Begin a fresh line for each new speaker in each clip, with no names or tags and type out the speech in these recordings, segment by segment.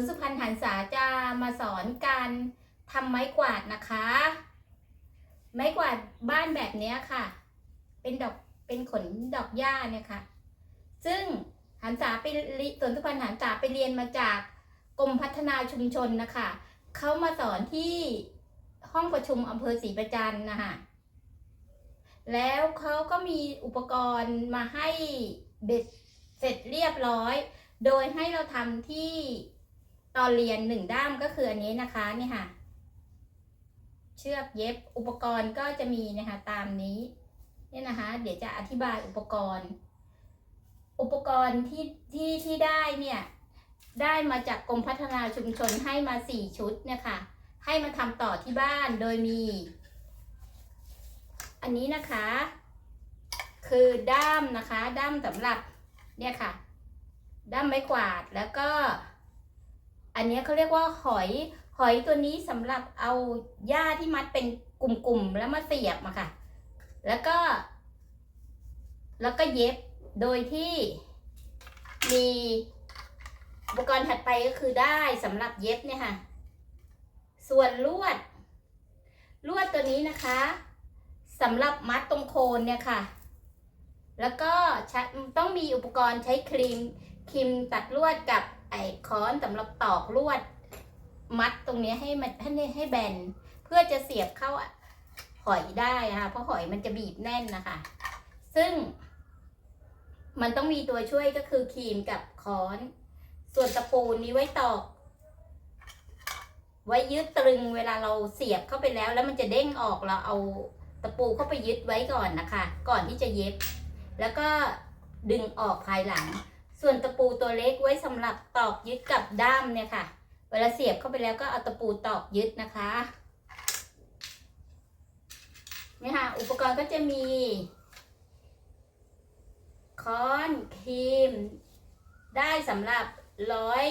นสุพรรณหันษาจะมาสอนการทำไม้กวาดนะคะ ไม้กวาดบ้านแบบนี้ค่ะ เป็นดอกเป็นขนดอกหญ้าเนี่ยค่ะ ซึ่งหันษาไปสวนสุพรรณหันษาไปเรียนมาจากกรมพัฒนาชุมชนนะคะเขามาสอนที่ห้องประชุมอำเภอศรีประจันต์นะคะแล้วเขาก็มีอุปกรณ์มาให้เบ็ดเสร็จเรียบร้อย โดยให้เราทำที่ ตอนเรียนหนึ่งด้ามก็คืออันนี้นะคะนี่ค่ะ เชือกเย็บอุปกรณ์ก็จะมีนะคะตามนี้เนี่ยนะคะ เดี๋ยวจะอธิบายอุปกรณ์ อุปกรณ์ที่ที่ที่ได้เนี่ยได้มาจากกรมพัฒนาชุมชนให้มาสี่ชุดเนี่ยค่ะ ให้มาทำต่อที่บ้านโดยมี อันนี้นะคะ คือด้ามนะคะ ด้ามสำหรับเนี่ยค่ะ ด้ามไม้กวาดแล้วก็ อันนี้เขาเรียกว่าหอย หอยตัวนี้สำหรับเอาหญ้าที่มัดเป็นกลุ่มๆแล้วมาเสียบมาค่ะ แล้วก็ แล้วก็เย็บโดยที่มีอุปกรณ์ถัดไปก็คือได้สำหรับเย็บเนี่ยค่ะ ส่วนลวด ลวดตัวนี้นะคะสำหรับมัดตรงโคนเนี่ยค่ะ แล้วก็ต้องมีอุปกรณ์ใช้ครีมครีมตัดลวดกับ ไอ้ค้อนสำหรับตอกลวด มัดตรงนี้ให้มันให้ให้แบน เพื่อจะเสียบเข้าหอยได้ค่ะเพราะหอยมันจะบีบแน่นนะคะ ซึ่ง มันต้องมีตัวช่วยก็คือครีมกับค้อน ส่วนตะปูนี้ไว้ตอก ไว้ยึดตรึงเวลาเราเสียบเข้าไปแล้ว แล้วมันจะเด้งออกเราเอาตะปูเข้าไปยึดไว้ก่อนนะคะ ก่อนที่จะเย็บ แล้วก็ดึงออกภายหลัง ส่วนตะปูตัวเล็กไว้สำหรับตอกยึดกับด้ามเนี่ยค่ะ เวลาเสียบเข้าไปแล้วก็เอาตะปูตอกยึดนะคะนี่ค่ะ อุปกรณ์ก็จะมีค้อนครีม ได้สำหรับร้อย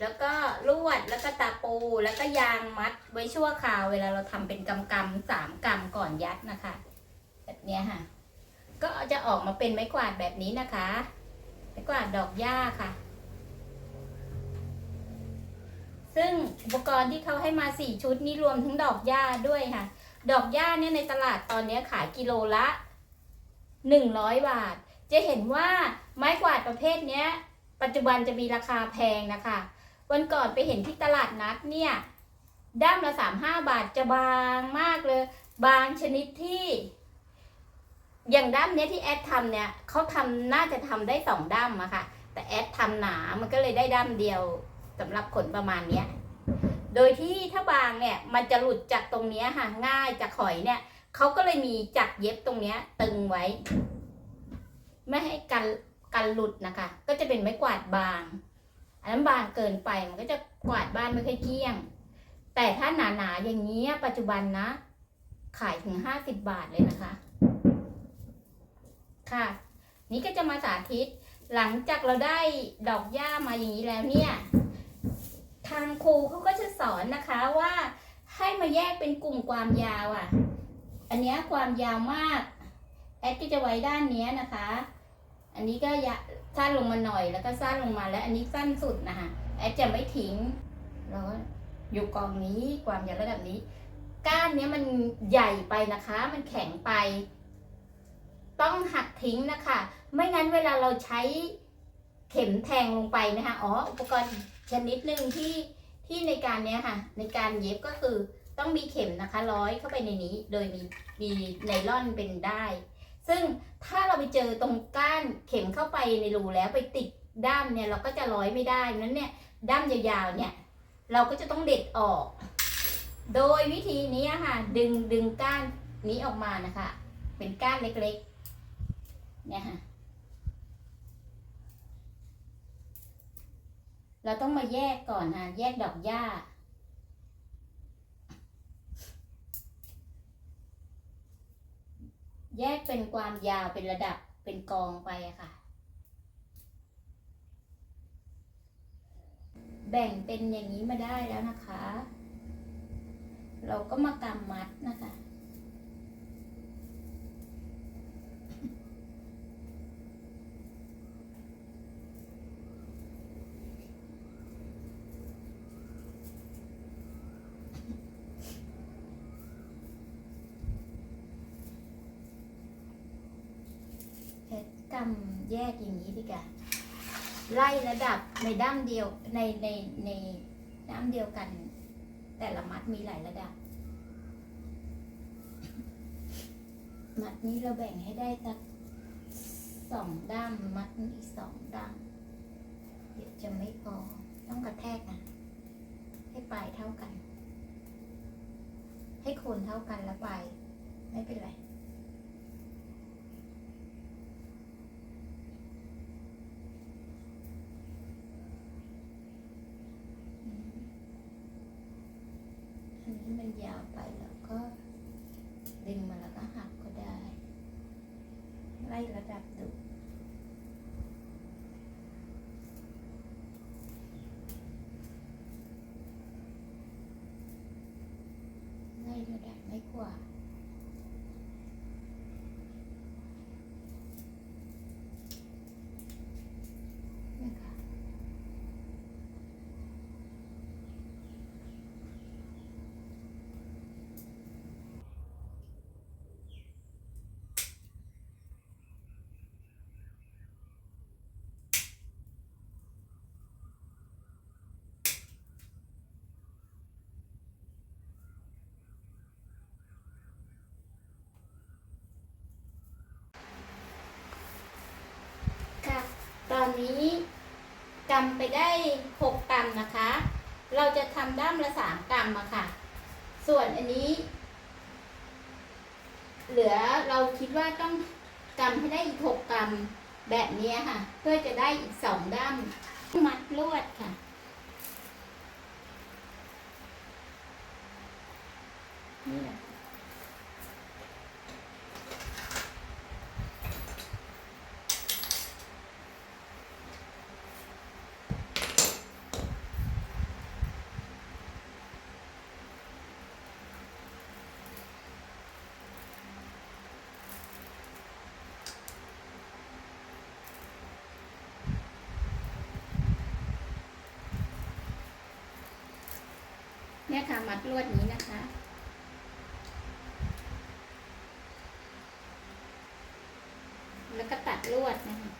แล้วก็ลวดแล้วก็ตาปูแล้วก็ยางมัดไว้ชั่วคราวเวลาเราทำเป็นกำกำสามกำก่อนยัดนะคะ แบบนี้ค่ะ ก็จะออกมาเป็นไม้กวาดแบบนี้นะคะ ไม้กวาดดอกหญ้าค่ะ ซึ่งอุปกรณ์ที่เขาให้มาสี่ชุดนี้รวมทั้งดอกหญ้าด้วยค่ะ ดอกหญ้าเนี่ยในตลาดตอนนี้ขายกิโลละหนึ่งร้อยบาท จะเห็นว่าไม้กวาดประเภทเนี้ย ปัจจุบันจะมีราคาแพงนะคะ วันก่อนไปเห็นที่ตลาดนัดเนี่ยด้ามละสามห้าบาทจะบางมากเลย บางชนิดที่ อย่างด้ามเนี้ยที่แอดทำเนี่ยเขาทำน่าจะทำได้สองด้ามอะค่ะ แต่แอดทำหนามันก็เลยได้ด้ามเดียวสำหรับขนประมาณเนี้ย โดยที่ถ้าบางเนี่ยมันจะหลุดจากตรงเนี้ยค่ะง่ายจากหอยเนี่ยเขาก็เลยมีจักรเย็บตรงเนี้ย ตึงไว้ ไม่ให้กันกันหลุดนะคะ ก็จะเป็นไม้กวาดบาง อันนั้นบางเกินไปมันก็จะกวาดบ้านไม่ค่อยเกี้ยง แต่ถ้าหนาๆอย่างนี้ปัจจุบันนะ ขายถึงห้าสิบบาทเลยนะคะ ค่ะ นี่ก็จะมาสาธิต หลังจากเราได้ดอกหญ้ามาอย่างนี้แล้วเนี่ย ทางครูเขาก็จะสอนนะคะว่าให้มาแยกเป็นกลุ่มความยาวอะ อันนี้ความยาวมาก แอดก็จะไว้ด้านนี้นะคะ อันนี้ก็ยะสั้นลงมาหน่อยแล้วก็สั้นลงมาแล้ว อันนี้สั้นสุดนะคะ แอดจะไม่ทิ้งแล้วอยู่กองนี้ความยาวระดับนี้ ก้านเนี้ยมันใหญ่ไปนะคะ มันแข็งไป ต้องหักทิ้งนะคะ ไม่งั้นเวลาเราใช้เข็มแทงลงไปนะคะอ๋ออุปกรณ์ชนิดหนึ่งที่ที่ในการเนี้ยค่ะ ในการเย็บก็คือต้องมีเข็มนะคะร้อยเข้าไปในนี้ โดยมีมีไนล่อนเป็นได้ ซึ่งถ้าเราไปเจอตรงก้านเข็มเข้าไปในรูแล้วไปติดด้ามเนี่ยเราก็จะร้อยไม่ได้นั้นเนี่ยด้ามยาวๆเนี่ยเราก็จะต้องเด็ดออก โดยวิธีนี้ค่ะ ดึงดึงก้านนี้ออกมานะคะ เป็นก้านเล็กๆ เนี่ยค่ะ เราต้องมาแยกก่อนค่ะ แยกดอกหญ้า แยกเป็นความยาวเป็นระดับเป็นกองไปค่ะ แบ่งเป็นอย่างนี้มาได้แล้วนะคะ เราก็มากำมัดนะคะำแยกอย่างนี้ดีกว่าไล่ระดับในด้ามเดียวในในในด้ามเดียวกัน แต่ละมัดมีหลายระดับ มัดนี้เราแบ่งให้ได้สักสองด้ามมัดนี้อีกสองด้ามเดี๋ยวจะไม่พอต้องกระแทกนะให้ปลายเท่ากัน ให้โคนเท่ากันแล้วปลายไม่เป็นไร อันนี้มันยาว ไปแล้วก็ดึงมาแล้วก็หักก็ได้ ไล่ระดับดูไล่ระดับไม่กว่า นะคะ ค่ะ นนี้กำไปได้หกกำนะคะ เราจะทำด้ามละสามกำอะค่ะ ส่วนอันนี้ เหลือเราคิดว่าต้องกำให้ได้อีกหกกำแบบนี้ค่ะ เพื่อจะได้อีกสองด้ามมัดลวดค่ะนี่แหละ เนี่ยค่ะมัดลวดนี้นะคะ แล้วก็ตัดลวดนะคะ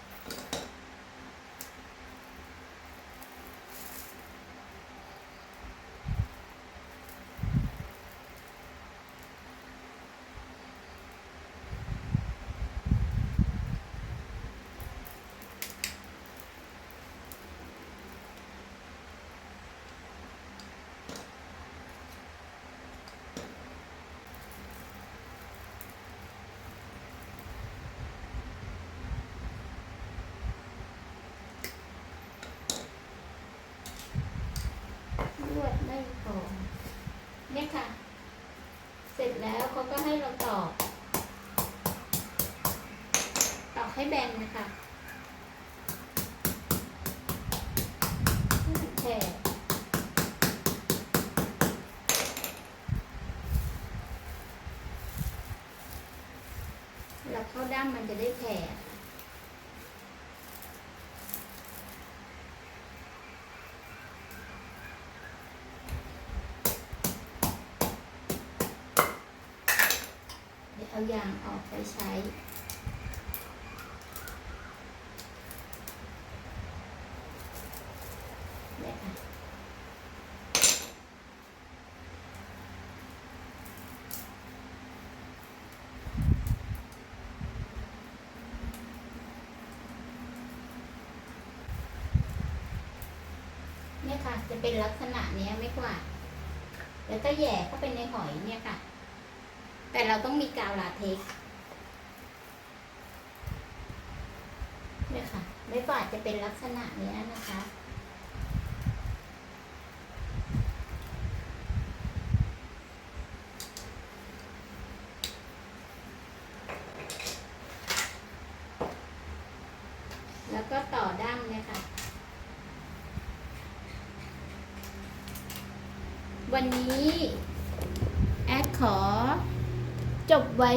ลวดไม่พอเนี่ยค่ะ เสร็จแล้วเขาก็ ให้เราตอกตอกให้แบนนะคะแฉกแล้วเข้าด้ามมันจะได้แผ่ เดี๋ ยวเอายางออกไปใช้เนี่ยค่ะ จะเป็นลักษณะเนี้ยไม่กว่า แล้วก็แหย่เข้าไปในหอยเนี่ยค่ะ แต่เราต้องมีกาวลาเท็กเนี่ยค่ะไม่ฝาดจะเป็นลักษณะนี้นะคะ แล้วก็ต่อด้ามเนี่ยค่ะ วันนี้ แอดขอ จบไว้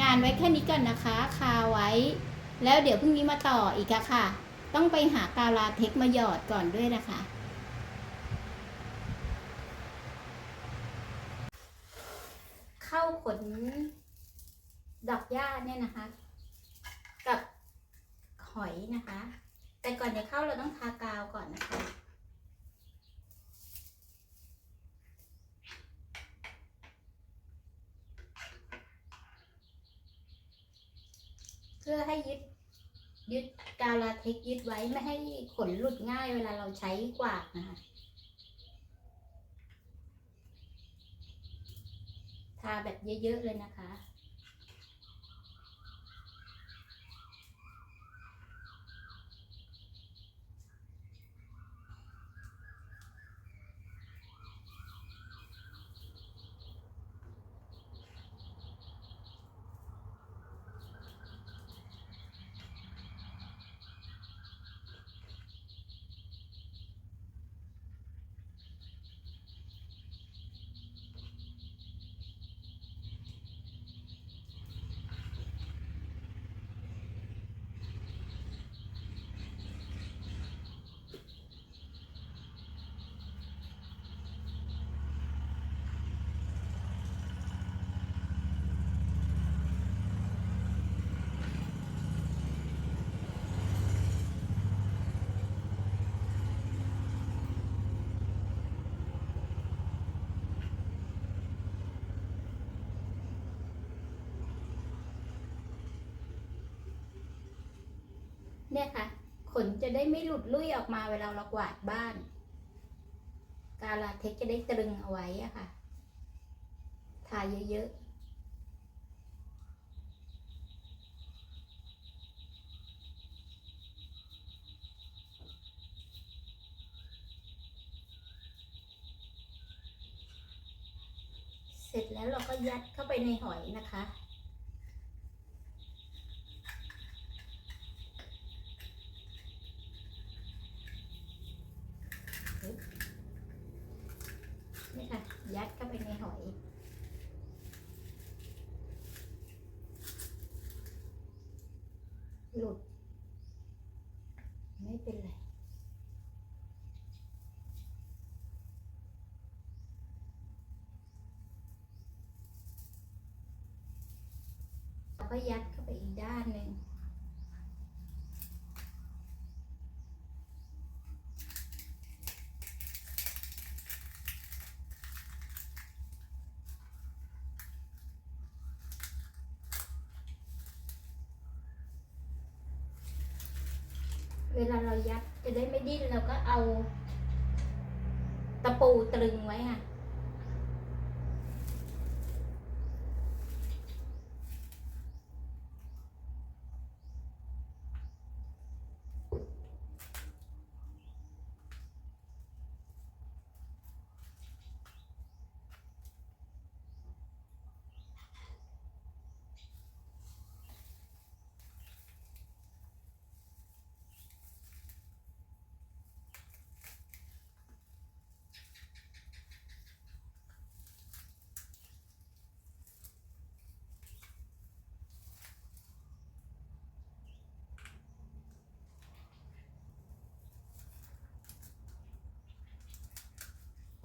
งา ค่นี้ก่อนนะคะ คาไว้ แล้วเดี๋ยวพรุ่งนี้มาต่ออีกอะค่ะ ต้องไปหากาวลาเทคมาหยอดก่อนด้วยนะคะเข้าขนดอกหญ้าเนี่ยนะคะ กับหอยนะคะ แต่ก่อนจะเข้าเราต้องทากาวก่อนนะคะ เพื่อให้ยึดยึดกาลาเทคยึดไว้ไม่ให้ขนหลุดง่ายเวลาเราใช้กวาดนะคะทาแบบเยอะๆเลยนะคะ เนี่ยค่ะ ขนจะได้ไม่หลุดลุ่ยออกมาเวลาเรากวาดบ้าน กาลาเทคจะได้ตรึงเอาไว้อะค่ะ ทาเยอะเสร็จแล้วเราก็ยัดเข้าไปในหอยนะคะ นี่ค่ะ ยัดเข้าไปในหอย หลุด ไม่เป็นไร เราก็ยัดเข้าไปอีกด้านหนึ่ง เรายัดจะได้ไม่ดิ้นเราก็เอา ตะปูตรึงไว้ค่ะ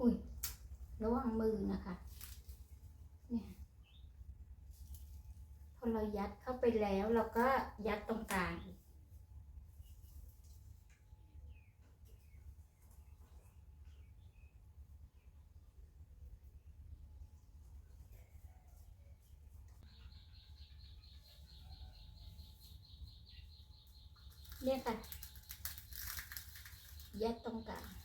อุ้ย ระวังมือนะคะ เนี่ย พอเรายัดเข้าไปแล้วเราก็ยัดตรงกลางเนี่ยค่ะยัดตรงกลาง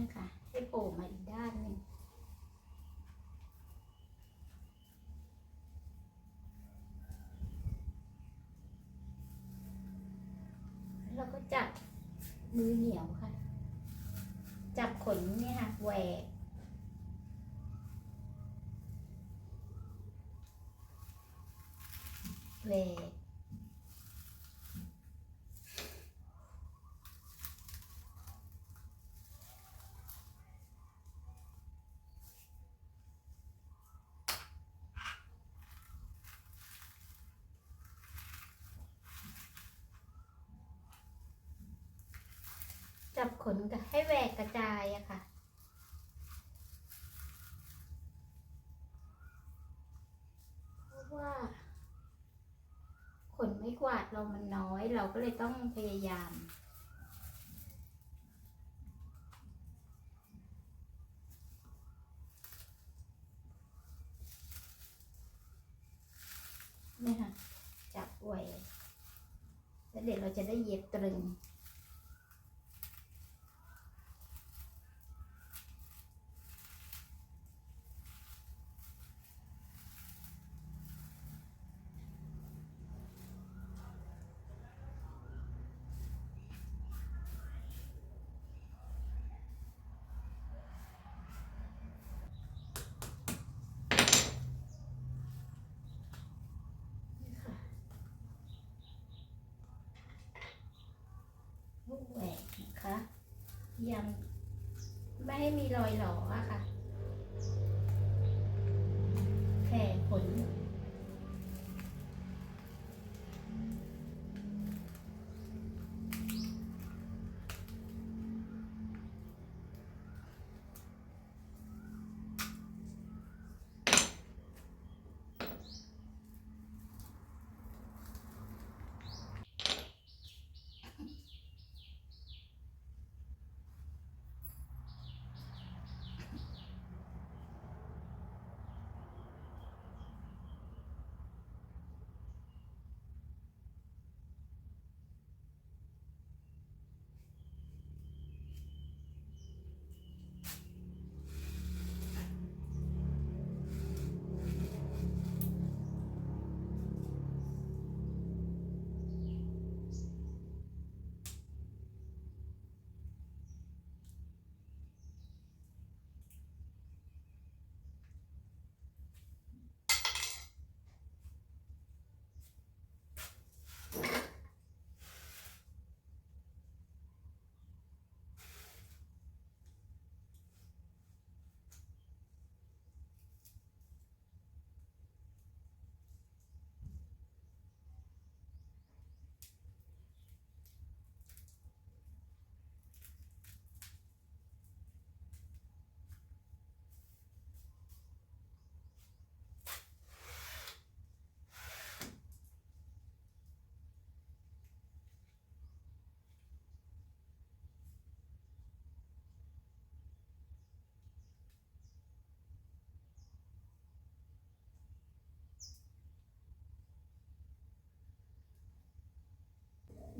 นี่ค่ะ ให้โผล่มาอีกด้านหนึ่งแล้วเราก็จับมือเหนียวค่ะ จับขนเนี่ยค่ะแหวกแหวก นกับให้แหวกกระจายอะค่ะ เพราะว่า ขนไม่กวาดเรามันน้อย เราก็เลยต้องพยายามเนี่ยค่ะจับไว้แล้วเดี๋ยวเราจะได้เย็บตรึง นี่ค่ะลูกแหวกนะคะ ยังไม่ให้มีรอยหลออะค่ะแผ่ขน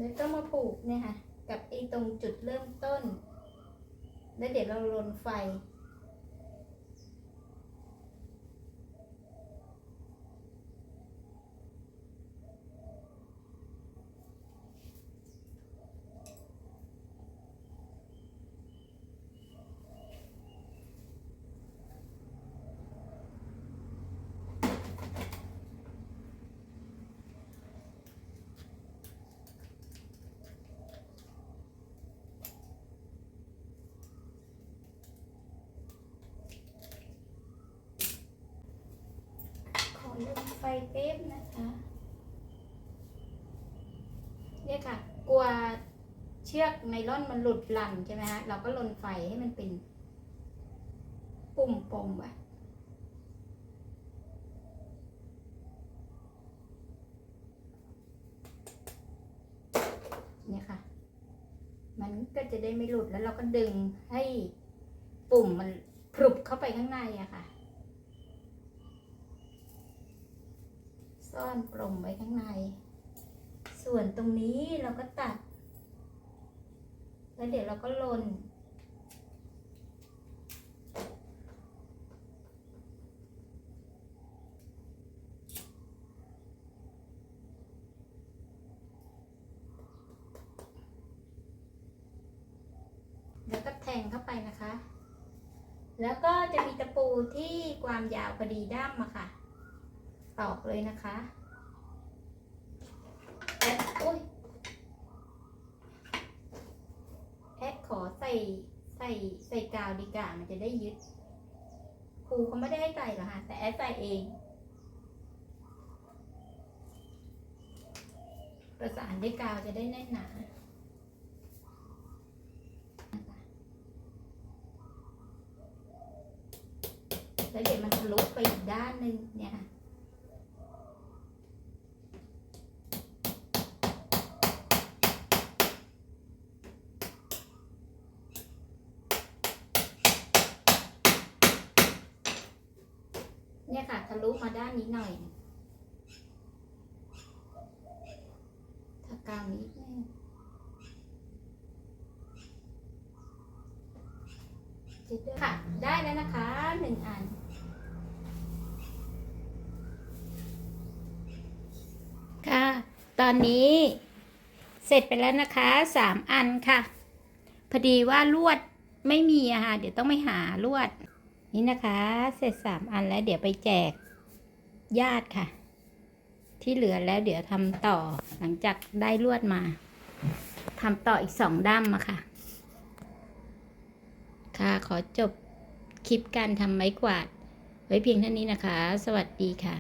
แล้วก็มาผูกเนี่ยค่ะ กับไอ้ตรงจุดเริ่มต้น แล้วเดี๋ยวเราลนไฟ ขอลน ไฟเป๊บนะคะเนี่ยค่ะ กลัวเชือกไนล่อนมันหลุดหลั่นใช่ไหมฮะ เราก็ลนไฟให้มันเป็น ปุ่มปมไว้เนี่ยค่ะ มันก็จะได้ไม่หลุดแล้วเราก็ดึงให้ปุ่มมันพรุบเข้าไปข้างในอะค่ะ ซ่อนปล่มไว้ข้างใน ส่วนตรงนี้เราก็ตัด แล้วเดี๋ยวเราก็ลน แล้วก็แทงเข้าไปนะคะ แล้วก็จะมีตะปูที่ความยาวพอดีด้ามอะค่ะ ตอกเลยนะคะแอดอุ้ยแอดขอใส่ใส่ใส่กาวดีกว่ามันจะได้ยึดครูเขาไม่ได้ให้ใส่หรอคะแต่แอดใส่เองประสานด้วยกาวจะได้แน่นหนาแล้วเดี๋ยวมันทะลุไปอีกด้านหนึ่งเนี่ยค่ะ เนี่ยค่ะ ทะลุมาด้านนี้หน่อย ถ้ากาวนิดนึงจะได้ค่ะ ได้แล้วนะคะหนึ่งอัน ค่ะ ตอนนี้เสร็จไปแล้วนะคะสามอันค่ะ พอดีว่าลวดไม่มีอะค่ะ เดี๋ยวต้องไปหาลวด นี่นะคะ เสร็จสามอันแล้วเดี๋ยวไปแจกญาติค่ะ ที่เหลือแล้วเดี๋ยวทำต่อหลังจากได้ลวดมาทำต่ออีกสองด้ามอะค่ะ ค่ะขอจบคลิปการทำไม้กวาด ไว้เพียงเท่านี้นะคะ สวัสดีค่ะ